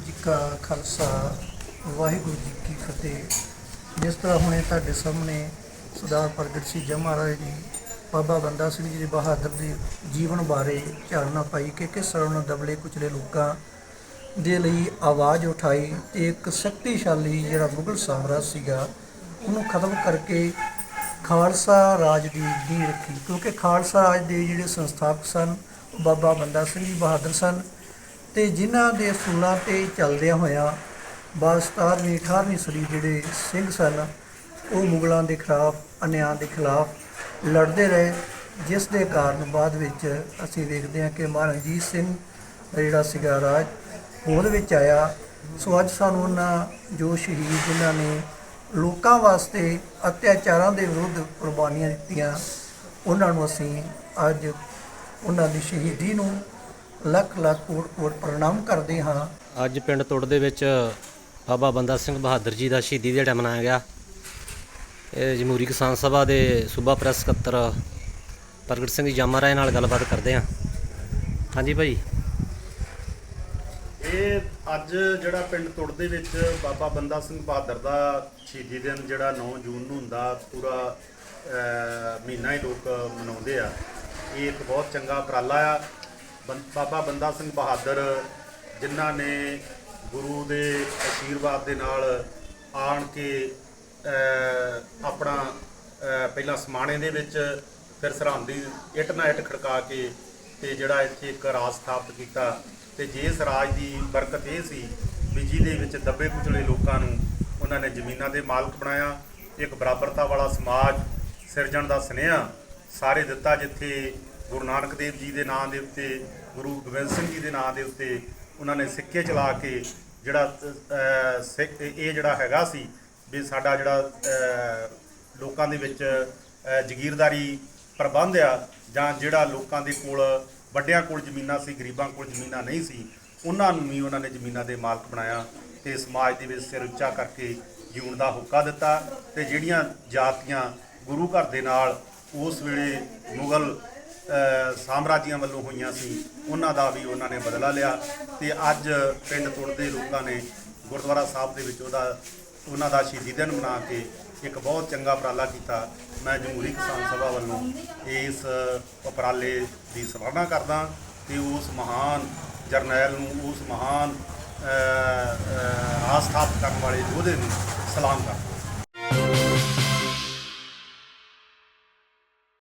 ਜੀ ਕਾ ਖਾਲਸਾ, ਵਾਹਿਗੁਰੂ ਜੀ ਕੀ ਫਤਿਹ। ਜਿਸ ਤਰ੍ਹਾਂ ਹੁਣੇ ਤੁਹਾਡੇ ਸਾਹਮਣੇ ਸਰਦਾਰ ਪ੍ਰਗਟ ਸਿੰਘ ਜੀ ਮਹਾਰਾਜ ਜੀ, ਬਾਬਾ ਬੰਦਾ ਸਿੰਘ ਜੀ ਦੇ ਬਹਾਦਰ ਦੇ ਜੀਵਨ ਬਾਰੇ ਝਾੜਨਾ ਪਾਈ ਕਿ ਕਿਸ ਤਰ੍ਹਾਂ ਉਹਨਾਂ ਦਬਲੇ ਕੁਚਲੇ ਲੋਕਾਂ ਦੇ ਲਈ ਆਵਾਜ਼ ਉਠਾਈ ਤੇ ਇੱਕ ਸ਼ਕਤੀਸ਼ਾਲੀ ਜਿਹੜਾ ਮੁਗਲ ਸਾਮਰਾਜ ਸੀਗਾ, ਉਹਨੂੰ ਖਤਮ ਕਰਕੇ ਖਾਲਸਾ ਰਾਜ ਦੀ ਨੀਂਹ ਰੱਖੀ। ਕਿਉਂਕਿ ਖਾਲਸਾ ਰਾਜ ਦੇ ਜਿਹੜੇ ਸੰਸਥਾਪਕ ਸਨ ਬਾਬਾ ਬੰਦਾ ਸਿੰਘ ਜੀ ਬਹਾਦਰ ਸਨ। ਤੇ ਜਿਨ੍ਹਾਂ ਦੇ ਅਸੂਲਾਂ ਤੇ ਚੱਲਦਿਆਂ ਹੋਇਆਂ ਬਾਅਦ 17ਵੀਂ 18ਵੀਂ ਸਦੀ ਜਿਹੜੇ ਸਿੰਘ ਸਨ, ਉਹ ਮੁਗਲਾਂ ਦੇ ਖਿਲਾਫ, ਅਨਿਆਂ ਦੇ ਖਿਲਾਫ ਲੜਦੇ ਰਹੇ, ਜਿਸ ਦੇ ਕਾਰਨ ਬਾਅਦ ਵਿੱਚ ਅਸੀਂ ਵੇਖਦੇ ਹਾਂ ਕਿ ਮਹਾਰਾਜਾ ਸਿੰਘ ਦਾ ਜਿਹੜਾ ਸੀਗਾ ਰਾਜ ਹੋਂਦ ਵਿੱਚ ਆਇਆ। ਸੋ ਅੱਜ ਸਾਨੂੰ ਉਹਨਾਂ ਜੋ ਸ਼ਹੀਦ ਜਿਨ੍ਹਾਂ ਨੇ ਲੋਕਾਂ ਵਾਸਤੇ ਅਤਿਆਚਾਰਾਂ ਦੇ ਵਿਰੁੱਧ ਕੁਰਬਾਨੀਆਂ ਦਿੱਤੀਆਂ, ਉਹਨਾਂ ਨੂੰ ਅਸੀਂ ਅੱਜ ਉਹਨਾਂ ਦੀ ਸ਼ਹੀਦੀ ਨੂੰ ਲੱਖ ਲੱਖ ਕੋਟ ਕੋਟ ਪ੍ਰਣਾਮ ਕਰਦੇ ਹਾਂ। ਅੱਜ ਪਿੰਡ ਤੁੜ ਦੇ ਵਿੱਚ ਬਾਬਾ ਬੰਦਾ ਸਿੰਘ ਬਹਾਦਰ ਜੀ ਦਾ ਸ਼ਹੀਦੀ ਦਿਹਾੜਾ ਮਨਾਇਆ ਗਿਆ। ਇਹ ਜਮਹੂਰੀ ਕਿਸਾਨ ਸਭਾ ਦੇ ਸੂਬਾ ਪ੍ਰੈਸ ਸਕੱਤਰ ਪ੍ਰਗਟ ਸਿੰਘ ਜਾਮਾ ਰਾਏ ਨਾਲ ਗੱਲਬਾਤ ਕਰਦੇ ਹਾਂ। ਹਾਂਜੀ ਭਾਈ। ਇਹ ਅੱਜ ਜਿਹੜਾ ਪਿੰਡ ਤੁੜ ਦੇ ਵਿੱਚ ਬਾਬਾ ਬੰਦਾ ਸਿੰਘ ਬਹਾਦਰ ਦਾ ਸ਼ਹੀਦੀ ਦਿਨ ਜਿਹੜਾ 9 ਜੂਨ ਨੂੰ ਹੁੰਦਾ ਪੂਰਾ ਮਹੀਨਾ ਹੀ ਲੋਕ ਮਨਾਉਂਦੇ ਆ। ਇਹ ਇੱਕ ਬਹੁਤ ਚੰਗਾ ਉਪਰਾਲਾ ਆ। ਬਾਬਾ ਬੰਦਾ ਸਿੰਘ ਬਹਾਦਰ, ਜਿਨ੍ਹਾਂ ਨੇ ਗੁਰੂ ਦੇ ਆਸ਼ੀਰਵਾਦ ਦੇ ਨਾਲ ਆਣ ਕੇ ਆਪਣਾ ਪਹਿਲਾਂ ਸਮਾਣੇ ਦੇ ਵਿੱਚ, ਫਿਰ ਸਰਹੰਦੀ ਇੱਟ ਨਾਲ ਇੱਟ ਖੜਕਾ ਕੇ ਤੇ ਜਿਹੜਾ ਇੱਥੇ ਇੱਕ ਰਾਜ ਸਥਾਪਿਤ ਕੀਤਾ। ਤੇ ਜਿਸ ਰਾਜ ਦੀ ਬਰਕਤ ਇਹ ਸੀ ਵੀ ਜਿਹਦੇ ਵਿੱਚ ਦੱਬੇ ਕੁਚਲੇ ਲੋਕਾਂ ਨੂੰ ਉਹਨਾਂ ਨੇ ਜ਼ਮੀਨਾਂ ਦੇ ਮਾਲਕ ਬਣਾਇਆ, ਇੱਕ ਬਰਾਬਰਤਾ ਵਾਲਾ ਸਮਾਜ, ਸਿਰਜਣ ਦਾ ਸੁਨੇਹਾ, ਸਾਰੇ ਦਿੱਤਾ ਜਿੱਥੇ ਗੁਰੂ ਨਾਨਕ ਦੇਵ ਜੀ ਦੇ ਨਾਂ ਦੇ ਉੱਤੇ ਗੁਰੂ ਗੋਬਿੰਦ ਸਿੰਘ ਜੀ ਦੇ ਨਾਂ ਦੇ ਉੱਤੇ ਉਹਨਾਂ ਨੇ ਸਿੱਕੇ ਚਲਾ ਕੇ ਜਿਹੜਾ ਅਹ, ਸਿੱਖ ਇਹ ਜਿਹੜਾ ਹੈਗਾ ਸੀ ਵੀ ਸਾਡਾ ਜਿਹੜਾ ਲੋਕਾਂ ਦੇ ਵਿੱਚ ਅਹ, ਜ਼ਗੀਰਦਾਰੀ ਪ੍ਰਬੰਧ ਆ ਜਾਂ ਜਿਹੜਾ ਲੋਕਾਂ ਦੇ ਕੋਲ ਵੱਡਿਆਂ ਕੋਲ ਜ਼ਮੀਨਾਂ ਸੀ ਗਰੀਬਾਂ ਕੋਲ ਜ਼ਮੀਨਾਂ ਨਹੀਂ ਸੀ ਉਹਨਾਂ ਨੂੰ ਵੀ ਉਹਨਾਂ ਨੇ ਜ਼ਮੀਨਾਂ ਦੇ ਮਾਲਕ ਬਣਾਇਆ ਤੇ ਸਮਾਜ ਦੇ ਵਿੱਚ ਸਿਰ ਉੱਚਾ ਕਰਕੇ ਜਿਉਣ ਦਾ ਹੁੱਕਾ ਦਿੱਤਾ ਤੇ ਜਿਹੜੀਆਂ ਜਾਤੀਆਂ ਗੁਰੂ ਘਰ ਦੇ ਨਾਲ ਉਸ ਵੇਲੇ ਮੁਗਲ ਸਾਮਰਾਜੀਆਂ ਵੱਲੋਂ ਹੋਈਆਂ ਸੀ, ਉਹਨਾਂ ਦਾ ਵੀ ਉਹਨਾਂ ਨੇ ਬਦਲਾ ਲਿਆ ਤੇ ਅੱਜ ਪਿੰਡ ਤੁੜ ਦੇ ਲੋਕਾਂ ਨੇ ਗੁਰਦੁਆਰਾ ਸਾਹਿਬ ਦੇ ਵਿੱਚ ਉਹਦਾ, ਉਹਨਾਂ ਦਾ ਸ਼ਹੀਦੀ ਦਿਨ ਮਨਾ ਕੇ ਇੱਕ ਬਹੁਤ ਚੰਗਾ ਉਪਰਾਲਾ ਕੀਤਾ। ਮੈਂ ਜਮਹੂਰੀ ਕਿਸਾਨ ਸਭਾ ਵੱਲੋਂ ਇਸ ਉਪਰਾਲੇ ਦੀ ਸਰਾਹਨਾ ਕਰਦਾ ਤੇ ਉਸ ਮਹਾਨ ਜਰਨੈਲ ਨੂੰ, ਉਸ ਮਹਾਨ ਆਸਥਾਪ ਕਰਨ ਵਾਲੇ ਯੋਧੇ ਨੂੰ ਸਲਾਮ ਕਰਦਾ।